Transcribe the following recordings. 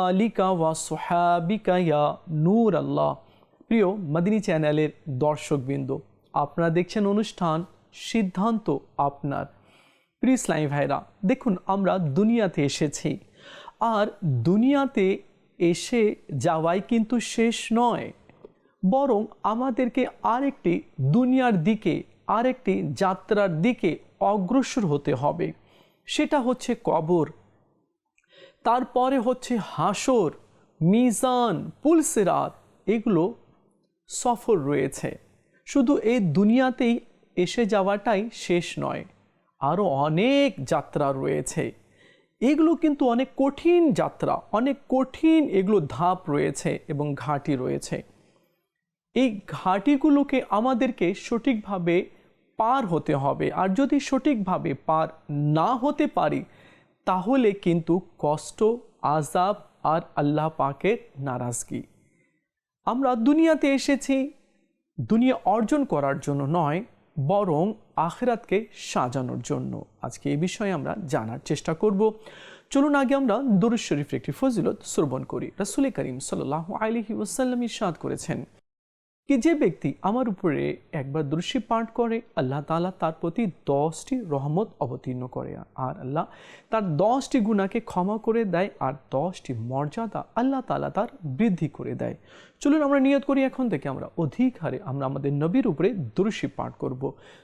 আলিকা ইয়া নূর আল্লাহ প্রিয় মদিনী চ্যানেলের দর্শকবৃন্দ, আপনারা দেখছেন অনুষ্ঠান সিদ্ধান্ত আপনার। প্রিয় ইসলামী ভাইরা, দেখুন আমরা দুনিয়াতে এসেছি। আর দুনিয়াতে এসে যাওয়াই কিন্তু শেষ নয়, বরং আমাদেরকে আরেকটি দুনিয়ার দিকে, আরেকটি যাত্রার দিকে অগ্রসর হতে হবে। সেটা হচ্ছে কবর। তারপরে হচ্ছে হাসর মিজান, পুলসেরাত, এগুলো সফর রয়েছে। শুধু এই দুনিয়াতেই এসে যাওয়াটাই শেষ নয় আরও অনেক যাত্রা রয়েছে। এগুলো কিন্তু অনেক কঠিন যাত্রা, অনেক কঠিন এগুলো ধাপ রয়েছে এবং ঘাটি রয়েছে। এই ঘাটিগুলোকে আমাদেরকে সঠিকভাবে পার হতে হবে। আর যদি সঠিকভাবে পার না হতে পারি তাহলে কিন্তু কষ্ট আজাব আর আল্লাহ পাকের নারাজগি। আমরা দুনিয়াতে এসেছি, দুনিয়া অর্জন করার জন্য নয়, বরং আখরাতকে সাজানোর জন্য। আজকে এই বিষয়ে আমরা জানার চেষ্টা করব। চলুন আগে আমরা দরুদ শরীফের একটি ফজিলত শ্রবণ করি। রাসুল করিম সাল্লাহ আলহি ওসাল্লাম ইসাদ করেছেন কি যে ব্যক্তি আমার উপরে একবার দৃশ্যি পাঠ করে আল্লাহ তালা তার প্রতি দশটি রহমত অবতীর্ণ করে আর আল্লাহ তার দশটি গুণাকে ক্ষমা করে দেয় আর দশটি মর্যাদা আল্লাহ তালা তার বৃদ্ধি করে দেয় চলুন আমরা নিয়ত করি এখন থেকে আমরা অধিক হারে আমরা আমাদের নবীর উপরে দৃশ্যি পাঠ করব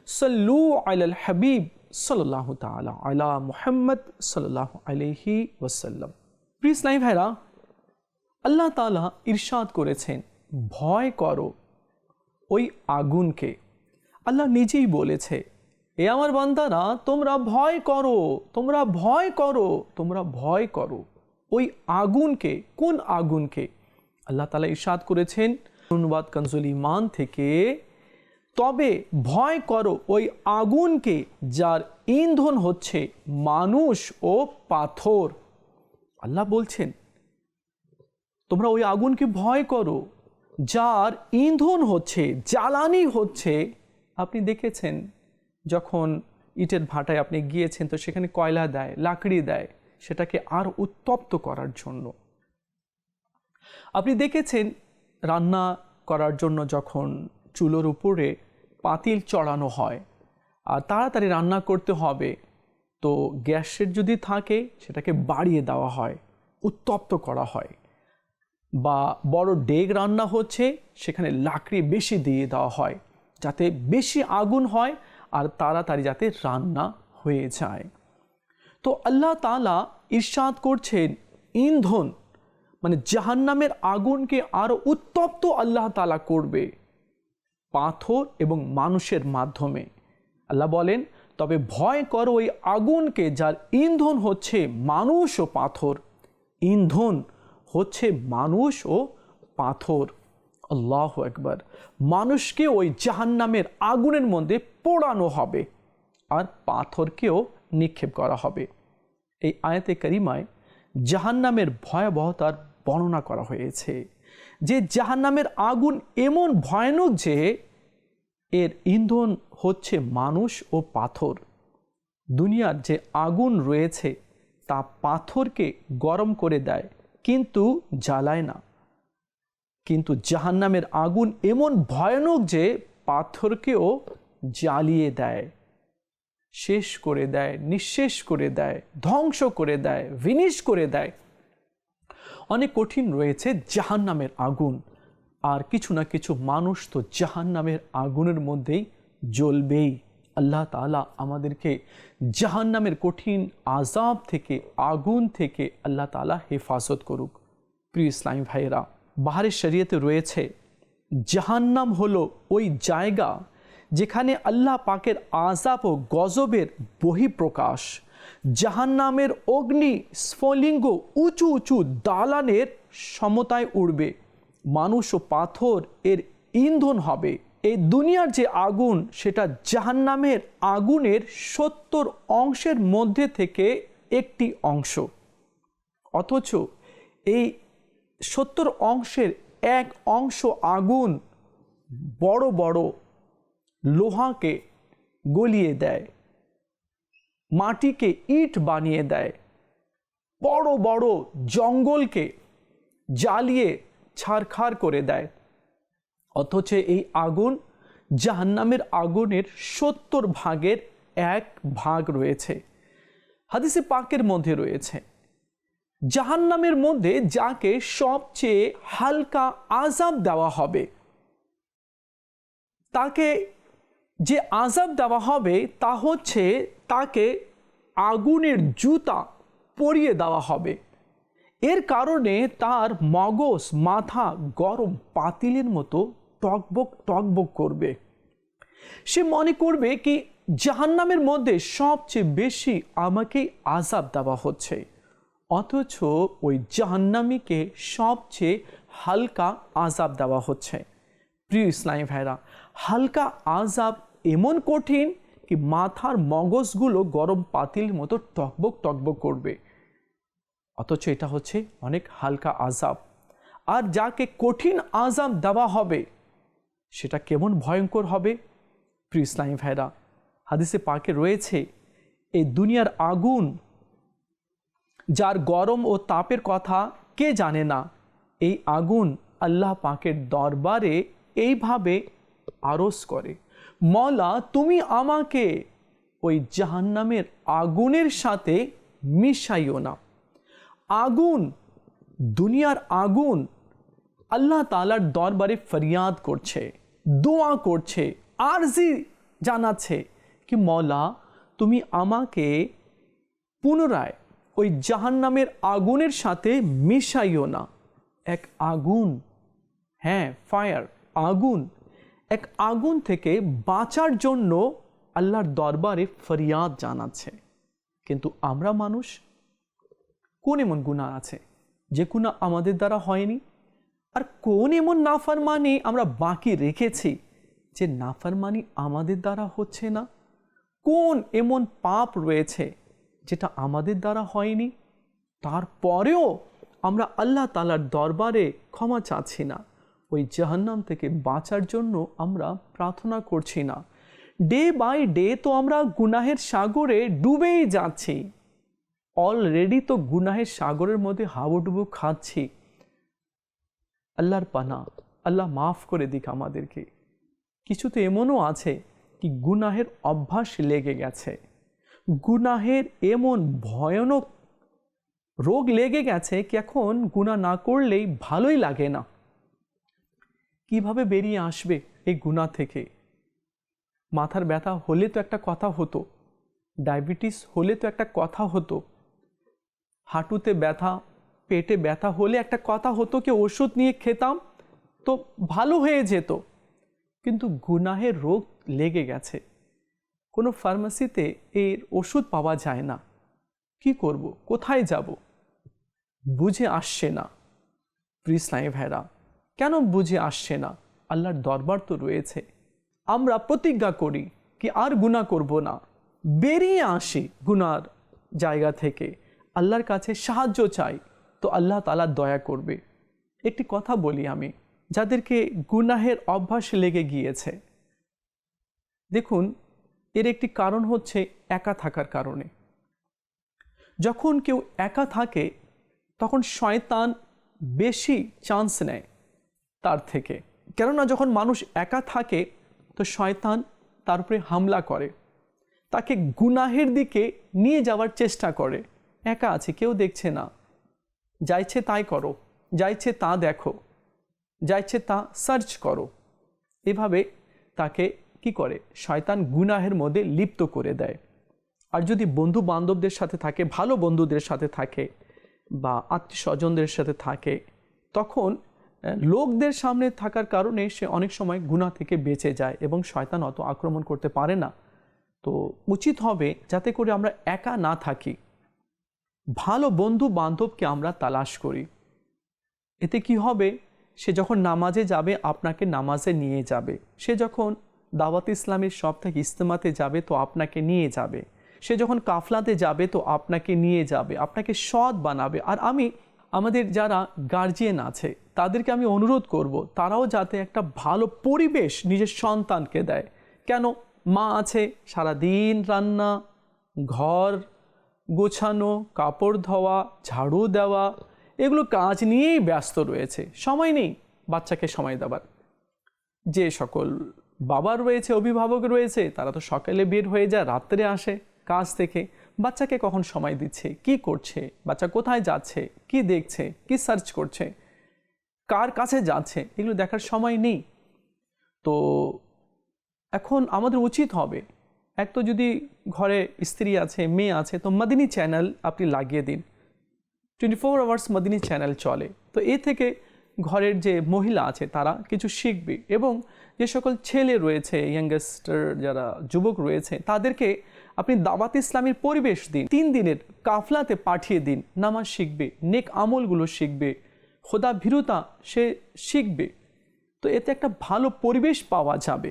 সল্লু আল হাবিব সাল্লাহ তালা আলা মুহাম্মদ সাল্লাহ আলহি ওসাল্লাম প্রিস নাই ভাইরা আল্লাহ তালা ইরশাদ করেছেন ভয় করো ওই আগুনকে। আল্লাহ নিজেই বলেছে, এ আমার বান্দারা, তোমরা ভয় করো, তোমরা ভয় করো, তোমরা ভয় করো। ওই আগুনকে, কোন আগুনকে? আল্লাহ তালা ইরশাদ করেছেন অনুবাদ কনজুল ইমান থেকে, তবে ভয় করো ওই আগুনকে যার ইন্ধন হচ্ছে মানুষ ও পাথর। আল্লাহ বলছেন, তোমরা ওই আগুনকে ভয় করো যার ইন্ধন হচ্ছে, জ্বালানি হচ্ছে। আপনি দেখেছেন যখন ইটের ভাটায় আপনি গিয়েছেন, তো সেখানে কয়লা দেয়, লাকড়ি দেয়, সেটাকে আর উত্তপ্ত করার জন্য। আপনি দেখেছেন রান্না করার জন্য যখন চুলোর উপরে পাতিল চড়ানো হয়, আর তাড়াতাড়ি রান্না করতে হবে, তো গ্যাসের যদি থাকে, সেটাকে বাড়িয়ে দেওয়া হয়, উত্তপ্ত করা হয়। বা বড় ডেগ রান্না হচ্ছে, সেখানে লাকড়ি বেশি দিয়ে দেওয়া হয়, যাতে বেশি আগুন হয় আর তাড়াতাড়ি যাতে রান্না হয়ে যায়। তো আল্লাহ তালা ইরশাদ করছেন, ইন্ধন মানে জাহান্নামের আগুনকে আরও উত্তপ্ত আল্লাহ তালা করবে পাথর এবং মানুষের মাধ্যমে। আল্লাহ বলেন, তবে ভয় করো ওই আগুনকে যার ইন্ধন হচ্ছে মানুষ ও পাথর। ইন্ধন হচ্ছে মানুষ ও পাথর। আল্লাহ একবার মানুষকে ওই জাহান্নামের আগুনের মধ্যে পোড়ানো হবে আর পাথরকেও নিক্ষেপ করা হবে। এই আয়াতে করিমায় জাহান্নামের ভয়াবহতার বর্ণনা করা হয়েছে যে জাহান্নামের আগুন এমন ভয়ানক যে এর ইন্ধন হচ্ছে মানুষ ও পাথর। দুনিয়ার যে আগুন রয়েছে তা পাথরকে গরম করে দেয় কিন্তু জ্বালায় না। কিন্তু জাহান্নামের আগুন এমন ভয়ানক যে পাথরকেও জ্বালিয়ে দেয়, শেষ করে দেয়, নিঃশেষ করে দেয়, ধ্বংস করে দেয় ভিনিশ করে দেয়। অনেক কঠিন রয়েছে জাহান্নামের আগুন। আর কিছু না কিছু মানুষ তো জাহান্নামের আগুনের মধ্যেই জ্বলবেই। আল্লাহ তালা আমাদেরকে জাহান্নামের কঠিন আজাব থেকে, আগুন থেকে আল্লাহ তালা হেফাজত করুক। প্রিয় ইসলামী ভাইয়েরা, বাহারের শরীয়তে রয়েছে, জাহান্নাম হলো ওই জায়গা যেখানে আল্লাহ পাকের আজাব ও গজবের বহিঃপ্রকাশ। জাহান্নামের অগ্নি স্ফলিঙ্গ উঁচু উঁচু দালানের সমতায় উড়বে। মানুষ ও পাথর এর ইন্ধন হবে। এই দুনিয়ার যে আগুন, সেটা জাহান্নামের আগুনের সত্তর অংশের মধ্যে থেকে একটি অংশ। অথচ এই সত্তর অংশের এক অংশ আগুন বড় বড় লোহাকে গলিয়ে দেয়, মাটিকে ইট বানিয়ে দেয়, বড় বড় জঙ্গলকে জ্বালিয়ে ছারখার করে দেয়। অথচ এই আগুন জাহান্নামের আগুনের সত্তর ভাগের এক ভাগ রয়েছে। হাদিসে পাকের মধ্যে রয়েছে। জাহান্নামের মধ্যে যাকে সবচেয়ে হালকা আজাব দেওয়া হবে, তাকে যে আজাব দেওয়া হবে তা হচ্ছে তাকে আগুনের জুতা পরিয়ে দেওয়া হবে। এর কারণে তার মগজ, মাথা গরম পাতিলের মতো টকবক টকবক করবে। সে মনে করবে কি, জাহান্নামের মধ্যে সবচেয়ে বেশি আমাকে আজাব দেওয়া হচ্ছে। অথচ ওই জাহান্নামীকে সবচেয়ে হালকা আজাব দেওয়া হচ্ছে। প্রিয় ইসলামী ভাইরা হালকা আজাব এমন কঠিন কি মাথার মগজগুলো গরম পাতিল মতো টকবক টকবক করবে। অথচ এটা হচ্ছে অনেক হালকা আজাব আর যাকে কঠিন আজাব দেওয়া হবে সেটা কেমন ভয়ঙ্কর হবে? প্রিয় ইসলামী ভাইরা, হাদিসে পাকে রয়েছে, এই দুনিয়ার আগুন যার গরম ও তাপের কথা কে জানে না, এই আগুন আল্লাহ পাকের দরবারে এইভাবে আরস করে, মলা, তুমি আমাকে ওই জাহান্নামের আগুনের সাথে মিশাইও না। আগুন, দুনিয়ার আগুন আল্লাহ তালার দরবারে ফরিয়াদ করছে। দোয়া করছে, আরজি জানাচ্ছে কি, মলা, তুমি আমাকে পুনরায় ওই জাহান্নামের আগুনের সাথে মিশাইও না। এক আগুন হ্যাঁ ফায়ার, আগুন, এক আগুন থেকে বাঁচার জন্য আল্লাহর দরবারে ফরিয়াদ জানাচ্ছে। কিন্তু আমরা মানুষ, কোন এমন গুণা আছে যে গুণা আমাদের দ্বারা হয়নি? আর কোন এমন নাফারমানি আমরা বাকি রেখেছি যে নাফারমানি আমাদের দ্বারা হচ্ছে না? কোন এমন পাপ রয়েছে যেটা আমাদের দ্বারা হয়নি? তারপরেও আমরা আল্লাহ তালার দরবারে ক্ষমা চাচ্ছি না। ওই জাহান্নাম থেকে বাঁচার জন্য আমরা প্রার্থনা করছি না। ডে বাই ডে তো আমরা গুনাহের সাগরে ডুবেই যাচ্ছি। অলরেডি তো গুনাহের সাগরের মধ্যে হাবুডুবু খাচ্ছি। আল্লাহর পানা, আল্লাহ মাফ করে দিক আমাদেরকে। কিছু তো এমনও আছে কি গুনাহের অভ্যাস লেগে গেছে। গুনাহের এমন ভয়ানক রোগ লেগে গেছে কি এখন গুণা না করলেই ভালোই লাগে না। কীভাবে বেরিয়ে আসবে এই গুণা থেকে? মাথার ব্যথা হলে তো একটা কথা হতো, ডায়াবেটিস হলে তো একটা কথা হতো। হাঁটুতে ব্যথা পেটে ব্যথা হলে একটা কথা হতো কি, ওষুধ নিয়ে খেতাম, তো ভালো হয়ে যেত। কিন্তু গুনাহের রোগ লেগে গেছে। কোনো ফার্মাসিতে এর ওষুধ পাওয়া যায় না। কি করব? কোথায় যাব? বুঝে আসছে না। প্রিসলাই ভাইরা, কেন বুঝে আসছে না? আল্লাহর দরবার তো রয়েছে। আমরা প্রতিজ্ঞা করি কি, আর গুণা করব না। বেরিয়ে আসি গুনার জায়গা থেকে। আল্লাহর কাছে সাহায্য চাই। তো আল্লাহ তালা দয়া করবে। একটি কথা বলি আমি, যাদেরকে গুনাহের অভ্যাস লেগে গিয়েছে। দেখুন, এর একটি কারণ হচ্ছে একা থাকার কারণে। যখন কেউ একা থাকে, তখন শয়তান বেশি চান্স নেয় তার থেকে। কেননা যখন মানুষ একা থাকে, তো শয়তান তার উপরে হামলা করে। তাকে গুনাহের দিকে নিয়ে যাওয়ার চেষ্টা করে। একা আছে, কেউ দেখছে না। যাইছে তাই করো, যাইছে তা দেখো, যাইছে তা সার্চ করো। এভাবে তাকে কি করে? শয়তান গুনাহের মধ্যে লিপ্ত করে দেয়। আর যদি বন্ধু বান্ধবদের সাথে থাকে, ভালো বন্ধুদের সাথে থাকে বা আত্মীয় স্বজনদের সাথে থাকে, তখন লোকদের সামনে থাকার কারণে সে অনেক সময় গুণা থেকে বেঁচে যায় এবং শয়তান অত আক্রমণ করতে পারে না। তো উচিত হবে যাতে করে আমরা একা না থাকি। ভালো বন্ধু বান্ধবকে আমরা তালাশ করি। এতে কি হবে? সে যখন নামাজে যাবে, আপনাকে নামাজে নিয়ে যাবে। সে যখন দাওয়াত ইসলামের সপ্তাহে ইস্তেমাতে যাবে, তো আপনাকে নিয়ে যাবে। সে যখন কাফলাতে যাবে, তো আপনাকে নিয়ে যাবে। আপনাকে সৎ বানাবে। আর আমি, আমাদের যারা গার্জিয়ান আছে, তাদেরকে আমি অনুরোধ করব, তারাও যাতে একটা ভালো পরিবেশ নিজের সন্তানকে দেয়। কেন? মা আছে সারা দিন রান্না, ঘর গোছানো, কাপড় ধোয়া, ঝাড়ু দেওয়া, এগুলো কাজ নিয়েই ব্যস্ত রয়েছে। সময় নেই বাচ্চাকে সময় দেওয়ার যে সকল বাবা রয়েছে, অভিভাবক রয়েছে, তারা তো সকালে বের হয়ে যায়, রাত্রে আসে কাজ থেকে। বাচ্চাকে কখন সময় দিচ্ছে, কি করছে, বাচ্চা কোথায় যাচ্ছে, কি দেখছে, কি সার্চ করছে, কার কাছে যাচ্ছে, এগুলো দেখার সময় নেই। তো এখন আমাদের উচিত হবে এক তো যদি ঘরে স্ত্রী আছে, মেয়ে আছে, তো মাদিনী চ্যানেল আপনি লাগিয়ে দিন। টোয়েন্টি ফোর আওয়ার্স মাদিনী চ্যানেল চলে। তো এ থেকে ঘরের যে মহিলা আছে, তারা কিছু শিখবে এবং যে সকল ছেলে রয়েছে ইয়াংগেস্টার যারা, যুবক রয়েছে, তাদেরকে আপনি দাওয়াত ইসলামের পরিবেশ দিন। তিন দিনের কাফলাতে পাঠিয়ে দিন, নামাজ শিখবে, নেক আমলগুলো শিখবে, খোদা ভীরুতা সে শিখবে। তো এতে একটা ভালো পরিবেশ পাওয়া যাবে।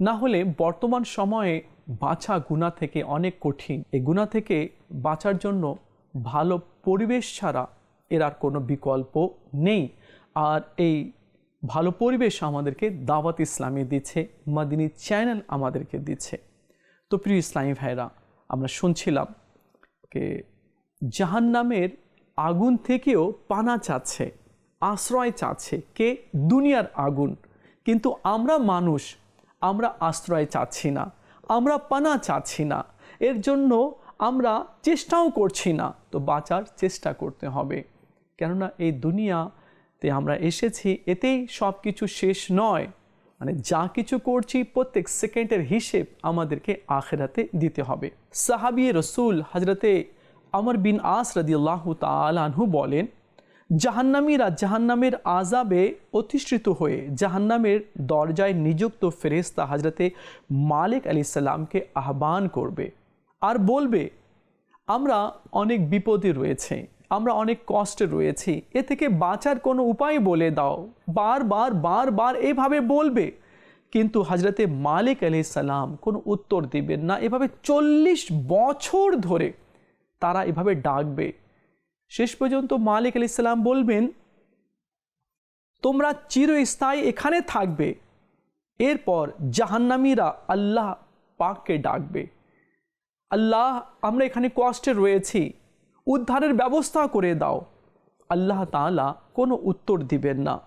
না হলে বর্তমান সময়ে বাঁচা গুণা থেকে অনেক কঠিন। এই গুণা থেকে বাঁচার জন্য ভালো পরিবেশ ছাড়া এর আর কোনো বিকল্প নেই। আর এই ভালো পরিবেশ আমাদেরকে দাওয়াত ইসলামী দিচ্ছে, মাদিনী চ্যানেল আমাদেরকে দিচ্ছে। তো প্রিয় ইসলামী ভাইরা আমরা শুনছিলাম যে জাহান্নামের আগুন থেকেও পানা চাচ্ছে, আশ্রয় চাচ্ছে। কে? দুনিয়ার আগুন। কিন্তু আমরা মানুষ, আমরা আশ্রয় চাচ্ছি না। আমরা পানা চাচ্ছি না। এর জন্য আমরা চেষ্টাও করছি না। তো বাঁচার চেষ্টা করতে হবে। কেননা এই দুনিয়াতে আমরা এসেছি, এতেই সব কিছু শেষ নয়। মানে যা কিছু করছি প্রত্যেক সেকেন্ডের হিসেব আমাদেরকে আখেরাতে দিতে হবে। সাহাবি রসুল হজরতে আমর বিন আস রদিয়াল্লাহ তালাহু বলেন জাহান্নামীরা জাহান্নামের আজাবে অধিষ্ঠিত হয়ে জাহান্নামের দরজায় নিযুক্ত ফেরেস্তা হজরতে মালিক আলি সাল্লামকে আহ্বান করবে আর বলবে, আমরা অনেক বিপদে রয়েছে, আমরা অনেক কষ্টে রয়েছি, এ থেকে বাঁচার কোনো উপায় বলে দাও। বারবার বারবার এভাবে বলবে। কিন্তু হজরতে মালিক আলি সাল্লাম কোনো উত্তর দিবেন না। এভাবে চল্লিশ বছর ধরে তারা এভাবে ডাকবে। শেষ পর্যন্ত মালিক আলি সাল্লাম বলবেন, তোমরা চিরস্থায়ী এখানে থাকবে। এরপর জাহান্নামীরা আল্লাহ পাককে ডাকবে। আল্লাহ, আমরা এখানে কষ্টে রয়েছি। উদ্ধারের ব্যবস্থা করে দাও। আল্লাহ তালা কোনো উত্তর দিবেন না।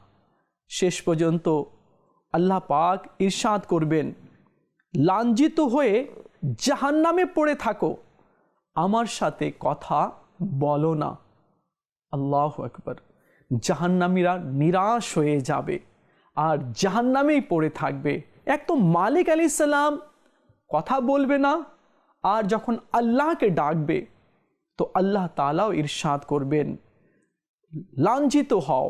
শেষ পর্যন্ত আল্লাহ পাক ইরশাদ করবেন, লাঞ্ছিত হয়ে জাহান্নামে পড়ে থাকো। আমার সাথে কথা বলো না। আল্লাহ একবার জাহান্নামীরা নিরাশ হয়ে যাবে আর জাহান্নামেই পড়ে থাকবে। এক তো মালিক আলি সাল্লাম কথা বলবে না, আর যখন আল্লাহকে ডাকবে, তো আল্লাহ তালাও ইরশাদ করবেন। লাঞ্ছিত হও,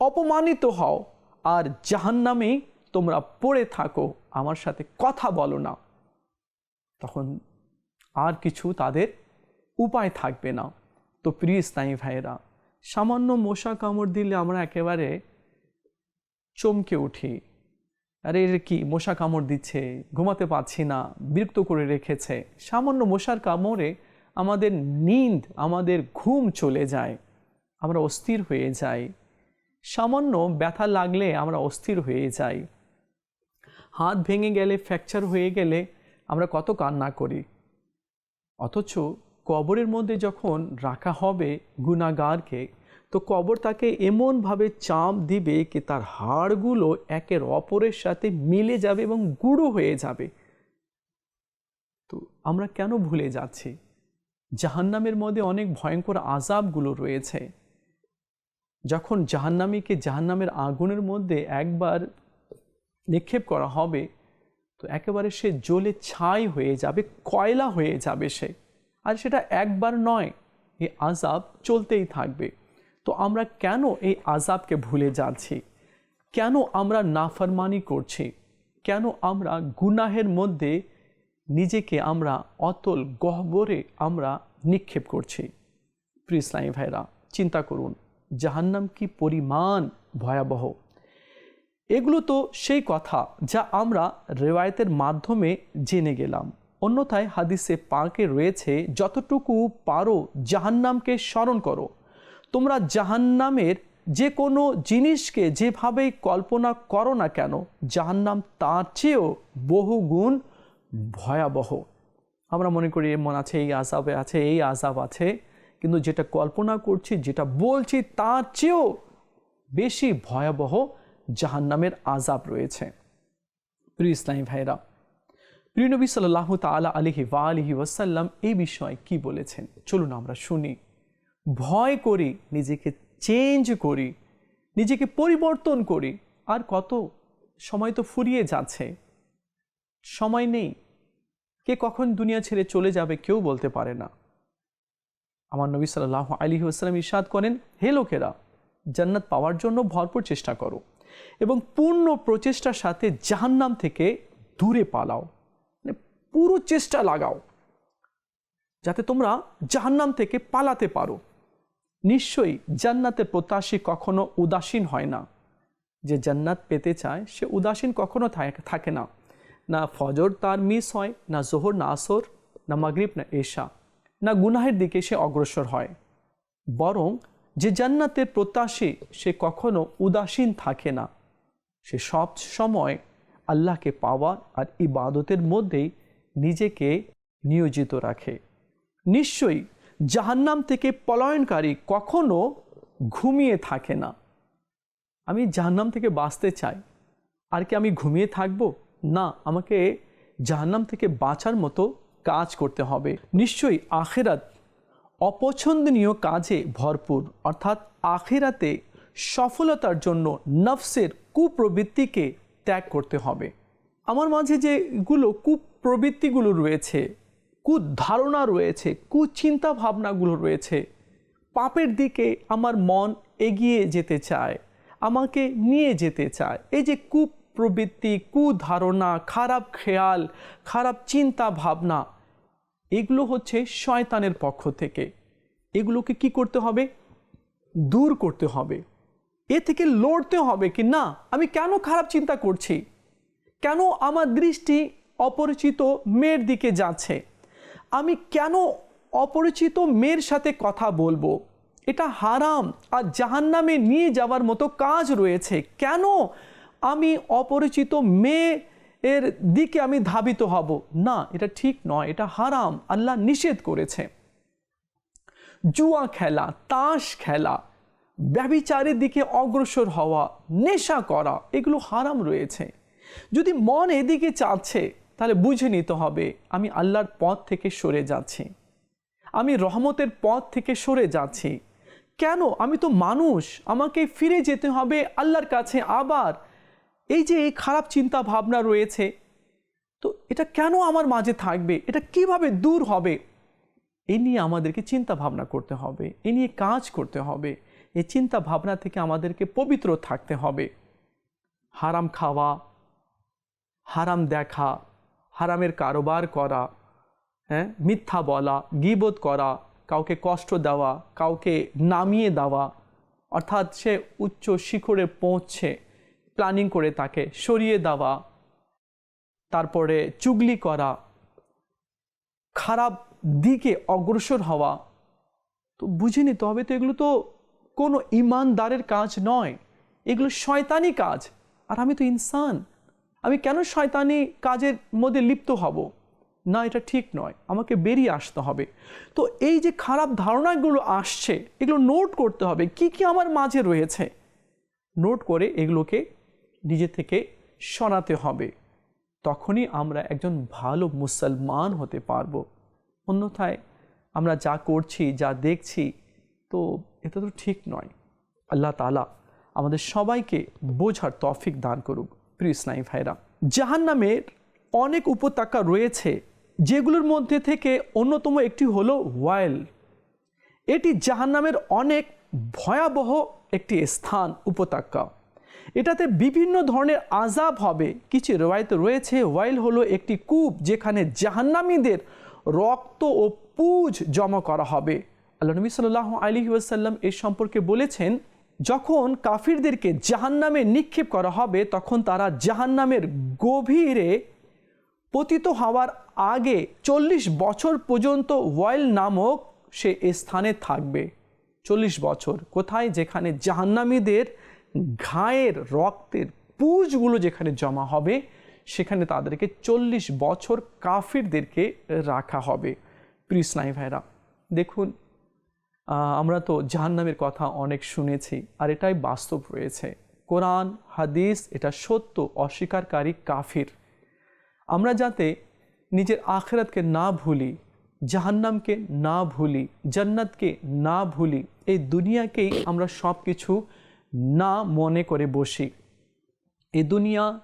অপমানিত হও, আর জাহান্নামেই তোমরা পড়ে থাকো, আমার সাথে কথা বলো না। তখন আর কিছু তাদের উপায় থাকবে না। তো প্রিয় স্নায়ী ভাইয়েরা সামান্য মশা কামড় দিলে আমরা একেবারে চমকে উঠি। আরে, এর কি? মশা কামড় দিচ্ছে, ঘুমাতে পাচ্ছি না, বিরক্ত করে রেখেছে। সামান্য মশার কামড়ে আমাদের নিন্দ, আমাদের ঘুম চলে যায়, আমরা অস্থির হয়ে যাই। সামান্য ব্যথা লাগলে আমরা অস্থির হয়ে যাই। হাত ভেঙে গেলে, ফ্র্যাকচার হয়ে গেলে আমরা কত কান্না করি। অথচ কবরের মধ্যে যখন রাখা হবে গুণাগারকে তো কবর তাকে এমনভাবে চাপ দিবে কি তার হাড়গুলো একের অপরের সাথে মিলে যাবে এবং গুঁড়ো হয়ে যাবে। তো আমরা কেন ভুলে যাচ্ছি? জাহান্নামের মধ্যে অনেক ভয়ঙ্কর আজাবগুলো রয়েছে। যখন জাহান্নামীকে জাহান্নামের আগুনের মধ্যে একবার নিক্ষেপ করা হবে, তো একেবারে সে জ্বলে ছাই হয়ে যাবে, কয়লা হয়ে যাবে সে। আর সেটা একবার নয়, এই আজাব চলতেই থাকবে। তো আমরা কেন এই আজাবকে ভুলে যাচ্ছি? কেন আমরা নাফরমানি করছি? কেন আমরা গুনাহের মধ্যে নিজেকে আমরা অতল গহ্বরে আমরা নিক্ষেপ করছি? প্রিয় ইসলামী ভাইরা চিন্তা করুন, জাহান্নাম কি পরিমাণ ভয়াবহ? এগুলো তো সেই কথা যা আমরা রেওয়ায়তের মাধ্যমে জেনে গেলাম। অন্যথায় হাদিসে পাকে রয়েছে, যতটুকু পারো জাহান্নামকে স্মরণ করো। তোমরা জাহান্নামের যে কোনো জিনিসকে যেভাবেই কল্পনা করো না কেন, জাহান্নাম তার চেয়েও বহুগুণ ভয়াবহ। আমরা মনে করি, মন আছে, এই আজাবে আছে, এই আজাব আছে। কিন্তু যেটা কল্পনা করছি, যেটা বলছি, তার চেয়েও বেশি ভয়াবহ জাহান্নামের আজাব রয়েছে। প্রিয় ইসলামী ভাইরা প্রিয় নবী সাল্লাহ তালা আলহি ওয়া আলহি ওয়াসাল্লাম এই বিষয়ে কি বলেছেন? চলুন আমরা শুনি। ভয় করি, নিজেকে চেঞ্জ করি, নিজেকে পরিবর্তন করি। আর কত? সময় তো ফুরিয়ে যাচ্ছে। সময় নেই। কে কখন দুনিয়া ছেড়ে চলে যাবে কেউ বলতে পারে না। আমার নবী সাল্লাহ আলী আসসালাম ইসাদ করেন, হে লোকেরা, জান্নাত পাওয়ার জন্য ভরপুর চেষ্টা করো এবং পূর্ণ প্রচেষ্টার সাথে জাহান্নাম থেকে দূরে পালাও। পুরো চেষ্টা লাগাও, যাতে তোমরা জাহান্নাম থেকে পালাতে পারো। নিশ্চয়ই জান্নাতের প্রত্যাশী কখনো উদাসীন হয় না। যে জান্নাত পেতে চায়, সে উদাসীন কখনো থাকে না। না ফজর তার মিস হয়, না জোহর, না আসর, না মাগরিব, না এশা, না গুনাহের দিকে সে অগ্রসর হয়। বরং যে জান্নাতের প্রত্যাশী, সে কখনো উদাসীন থাকে না। সে সব সময় আল্লাহকে পাওয়া আর ইবাদতের মধ্যেই নিজেকে নিয়োজিত রাখে। নিশ্চয়ই জাহান্নাম থেকে পলায়নকারী কখনো ঘুমিয়ে থাকে না। আমি জাহান্নাম থেকে বাঁচতে চাই। আর কি আমি ঘুমিয়ে থাকব? না, আমাকে জাহান্নাম থেকে বাঁচার মতো কাজ করতে হবে। নিশ্চয়ই আখেরাত অপছন্দনীয় কাজে ভরপুর। অর্থাৎ আখেরাতে সফলতার জন্য নফসের কুপ্রবৃত্তিকে ত্যাগ করতে হবে। আমার মাঝে যেগুলো কুপ্রবৃত্তিগুলো রয়েছে, কুধারণা রয়েছে, কুচিন্তা ভাবনাগুলো রয়েছে, পাপের দিকে আমার মন এগিয়ে যেতে চায়, আমাকে নিয়ে যেতে চায়। এই যে কুপ্রবৃত্তি, কুধারণা, খারাপ খেয়াল, খারাপ চিন্তা ভাবনা, এগুলো হচ্ছে শয়তানের পক্ষ থেকে। এগুলোকে কি করতে হবে? দূর করতে হবে। এ থেকে লড়তে হবে কি না? আমি কেন খারাপ চিন্তা করছি? কেন আমার দৃষ্টি অপরিচিত মেয়ের দিকে যাচ্ছে? আমি কেন অপরিচিত মেয়ের সাথে কথা বলব? এটা হারাম আর জাহান্নামে নিয়ে যাওয়ার মতো কাজ রয়েছে। কেন আমি অপরিচিত মেয়ে এর দিকে আমি ধাবিত হব? না, এটা ঠিক নয়, এটা হারাম। আল্লাহ নিষেধ করেছে। জুয়া খেলা, তাস খেলা ব্যবিচারের দিকে অগ্রসর হওয়া, নেশা করা, এগুলো হারাম রয়েছে। যদি মন এদিকে চাচ্ছে, তাহলে বুঝে নিতে হবে, আমি আল্লাহর পথ থেকে সরে যাচ্ছি। আমি রহমতের পথ থেকে সরে যাচ্ছি। কেন? আমি তো মানুষ, আমাকে ফিরে যেতে হবে আল্লাহর কাছে আবার। এই যে এই খারাপ চিন্তা ভাবনা রয়েছে, তো এটা কেন আমার মাঝে থাকবে? এটা কীভাবে দূর হবে? এ নিয়ে আমাদেরকে চিন্তা ভাবনা করতে হবে, এ নিয়ে কাজ করতে হবে এই চিন্তা ভাবনা থেকে আমাদেরকে পবিত্র থাকতে হবে। হারাম খাওয়া হারাম দেখা, হারামের কারোবার করা হ্যাঁ? মিথ্যা বলা গিবোধ করা, কাউকে কষ্ট দেওয়া, কাউকে নামিয়ে দেওয়া, অর্থাৎ সে উচ্চ শিখরে পৌঁছছে প্ল্যানিং করে তাকে সরিয়ে দেওয়া, তারপরে চুগলি করা, খারাপ দিকে অগ্রসর হওয়া। তো বুঝে নিতে হবে তো এগুলো তো কোনো ইমানদারের কাজ নয়, এগুলো শয়তানি কাজ। আর আমি তো ইনসান আমি কেন শয়তানি কাজের মধ্যে লিপ্ত হব? না, এটা ঠিক নয়। আমাকে বেরিয়ে আসতে হবে। তো এই যে খারাপ ধারণাগুলো আসছে, এগুলো নোট করতে হবে। কি কি আমার মাঝে রয়েছে? নোট করে এগুলোকে নিজে থেকে সরাতে হবে। তখনই আমরা একজন ভালো মুসলমান হতে পারব। অন্যথায় আমরা যা করছি, যা দেখছি, তো এটা তো ঠিক নয়। আল্লাহ তালা আমাদের সবাইকে বোঝার তফিক দান করুক। প্রিয় ইসলামী ভাইরা। জাহান নামের অনেক উপত্যকা রয়েছে, যেগুলোর মধ্যে থেকে অন্যতম একটি হলো ওয়াইল। এটি জাহান নামের অনেক ভয়াবহ একটি স্থান, উপত্যকা। এটাতে বিভিন্ন ধরনের আজাব হবে, কিছু রেওয়ায়তে রয়েছে। ওয়াইল হলো একটি কূপ যেখানে জাহান্নামীদের রক্ত ও পুজ জমা করা হবে। আল্লাহ নবী সাল্লাহ আলী ওয়াসাল্লাম এই সম্পর্কে বলেছেন যখন কাফিরদেরকে জাহান্নামে নিক্ষেপ করা হবে, তখন তারা জাহান্নামের গভীরে পতিত হওয়ার আগে চল্লিশ বছর পর্যন্ত ওয়াইল নামক সে স্থানে থাকবে। চল্লিশ বছর। কোথায়? যেখানে জাহান্নামীদের ঘায়ের রক্তের পুজগুলো যেখানে জমা হবে, সেখানে তাদেরকে চল্লিশ বছর কাফিরদেরকে রাখা হবে। প্রিসনাই ভাইরা দেখুন আমরা তো জাহান্নামের কথা অনেক শুনেছি, আর এটাই বাস্তব রয়েছে। কোরআন, হাদিস, এটা সত্য, অস্বীকারী কাফির। আমরা যাতে নিজের আখেরাতকে না ভুলি, জাহান্নামকে না ভুলি, জান্নাতকে না ভুলি, এই দুনিয়াকেই আমরা সব কিছু না মনে করে বসি। এ দুনিয়া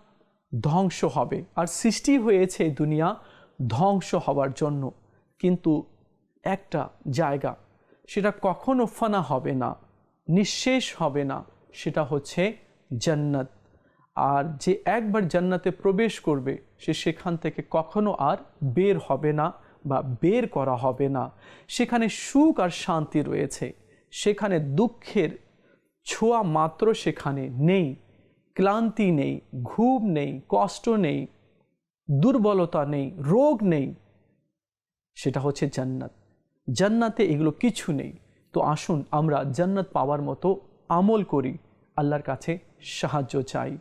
ধ্বংস হবে, আর সৃষ্টি হয়েছে এই দুনিয়া ধ্বংস হওয়ার জন্য। কিন্তু একটা জায়গা সেটা কখনো ফানা হবে না, নিঃশেষ হবে না, সেটা হচ্ছে জান্নাত। আর যে একবার জান্নাতে প্রবেশ করবে, সে সেখান থেকে কখনো আর বের হবে না বা বের করা হবে না। সেখানে সুখ আর শান্তি রয়েছে, সেখানে দুঃখের ছোঁয়া মাত্র সেখানে নেই, ক্লান্তি নেই, ঘুম নেই, কষ্ট নেই, দুর্বলতা নেই, রোগ নেই, সেটা হচ্ছে জান্নাত। জান্নাতে এগুলো কিছু নেই। তো আসুন আমরা জান্নাত পাওয়ার মতো আমল করি, আল্লাহর কাছে সাহায্য চাই।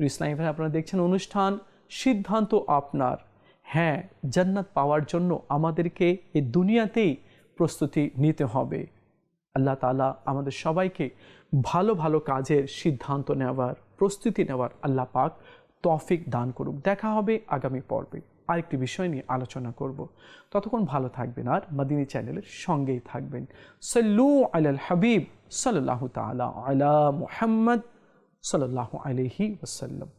ইসলামী ভাই আপনারা দেখছেন অনুষ্ঠান, সিদ্ধান্ত আপনার। হ্যাঁ জান্নাত পাওয়ার জন্য আমাদেরকে এ দুনিয়াতেই প্রস্তুতি নিতে হবে। আল্লাহ তালা আমাদের সবাইকে ভালো ভালো কাজের সিদ্ধান্ত নেওয়ার, প্রস্তুতি নেওয়ার আল্লাহ পাক তফিক দান করুক। দেখা হবে আগামী পর্বে। আরেকটি বিষয় নিয়ে আলোচনা করব। ততক্ষণ ভালো থাকবেন আর মাদিনী চ্যানেলের সঙ্গেই থাকবেন। সাল্লু আলাল হাবিব সাল্লাহ তালা আলা মুহাম্মদ সাল্লাহ আলহি ওসাল্লাম